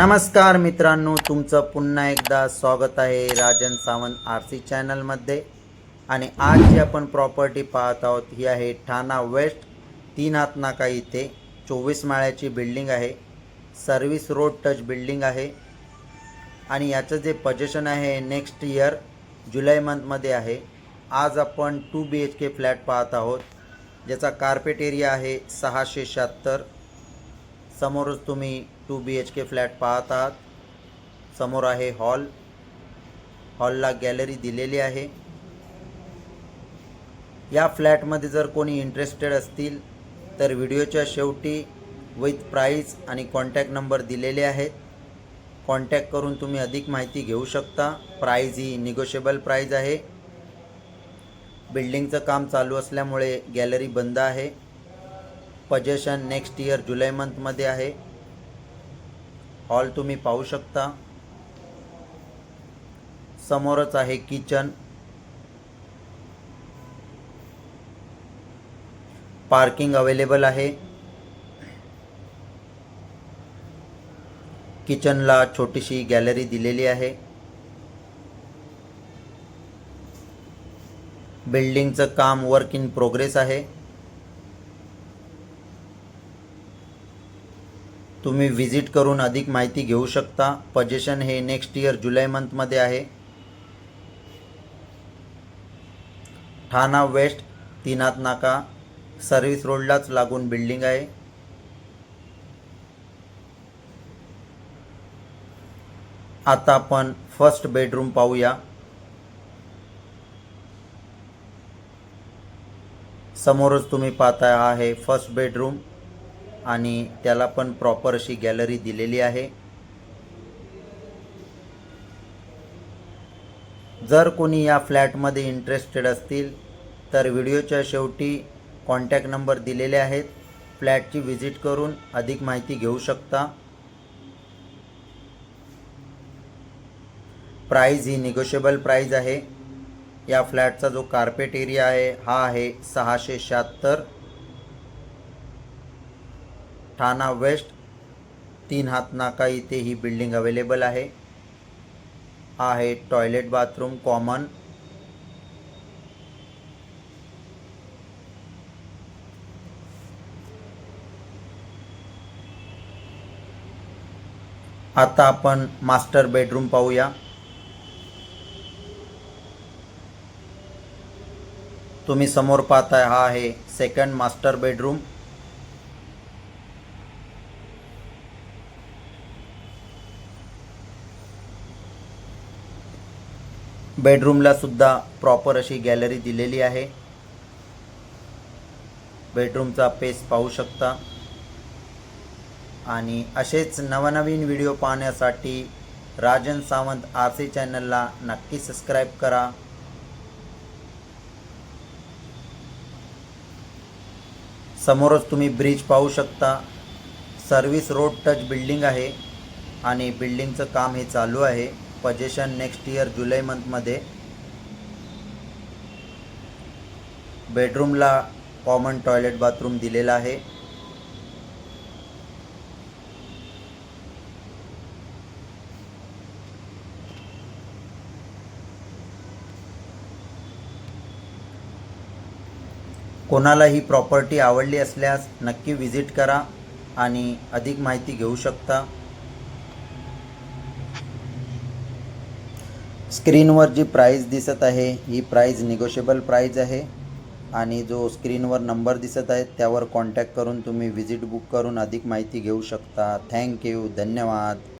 नमस्कार मित्रांनो तुमचं पुन्हा एकदा स्वागत आहे राजन सावंत आर सी चॅनलमध्ये आणि आज जी आपण प्रॉपर्टी पाहत आहोत ही आहे ठाणा वेस्ट तीन हात नाका इथे चोवीस माळ्याची बिल्डिंग आहे. सर्व्हिस रोड टच बिल्डिंग आहे. आणि याचं जे पजेशन आहे नेक्स्ट इयर जुलै मंथमध्ये आहे. आज आपण two B H K flat पाहत आहोत ज्याचा कार्पेट एरिया आहे सहाशे शहात्तर. समोरच तुम्ही two B H K flat पाहत आहात समोर आहे हॉल. हॉलला गॅलरी दिलेली आहे. या फ्लॅटमध्ये जर कोणी इंटरेस्टेड असतील तर व्हिडिओच्या शेवटी विथ प्राईस आणि कॉन्टॅक्ट नंबर दिलेले आहेत. कॉन्टॅक्ट करून तुम्ही अधिक माहिती घेऊ शकता. प्राईज ही निगोशिएबल प्राईज आहे. बिल्डिंगचं काम चालू असल्यामुळे गॅलरी बंद आहे. पजेशन नेक्स्ट इयर जुलै मंथमध्ये आहे. हॉल तुम्ही पाहू शकता. समोरच आहे किचन. पार्किंग अवेलेबल आहे. किचनला छोटीशी गॅलरी दिलेली आहे. बिल्डिंगचं काम वर्क इन प्रोग्रेस आहे. तुम्ही व्हिजिट करून अधिक माहिती घेऊ शकता. पजेशन हे नेक्स्ट इयर जुलै मंथमध्ये आहे. ठाणा वेस्ट तीनात नाका. सर्व्हिस रोडलाच लागून बिल्डिंग आहे. आता आपण फर्स्ट बेडरूम पाहूया. समोरच तुम्ही पाहताय हा आहे फर्स्ट बेडरूम आणि त्याला पण प्रॉपर अशी गॅलरी दिलेली आहे. जर कोणी या फ्लॅटमध्ये इंटरेस्टेड असतील तर व्हिडिओच्या शेवटी कॉन्टॅक्ट नंबर दिलेले आहेत. फ्लॅटची व्हिजिट करून अधिक माहिती घेऊ शकता. प्राईज ही निगोशिएबल प्राईज आहे. या फ्लॅटचा जो कार्पेट एरिया आहे हा आहे सहाशे शहात्तर. ठाणा वेस्ट तीन हात नाका इथे ही बिल्डिंग अवेलेबल आहे. हा आहे टॉयलेट बाथरूम कॉमन आता आपण मास्टर बेडरूम पाहूया. तुम्ही समोर पाहताय हा आहे सेकंड मास्टर बेडरूम बेडरूमला सुद्धा प्रॉपर अशी गॅलरी दिलेली आहे. बेडरूमचा पेस पाहू शकता. आणि असेच नवनवीन व्हिडिओ पाहण्यासाठी राजन सावंत आर सी चॅनलला नक्की सबस्क्राईब करा. समोरच तुम्ही ब्रिज पाहू शकता. सर्व्हिस रोड टच बिल्डिंग आहे आणि बिल्डिंगचं काम हे चालू आहे. पजेशन नेक्स्ट इयर जुलै मंथमध्ये बेडरूमला कॉमन टॉयलेट बाथरूम दिलेला आहे. कोणाला ही प्रॉपर्टी आवडली असल्यास नक्की व्हिजिट करा आणि अधिक माहिती घेऊ शकता. स्क्रीनवर जी प्राईज दिसत आहे ही प्राईज निगोशिएबल प्राईज आहे. आणि जो स्क्रीनवर नंबर दिसत आहे त्यावर कॉन्टॅक्ट करून तुम्ही व्हिजिट बुक करून अधिक माहिती घेऊ शकता. थँक्यू धन्यवाद.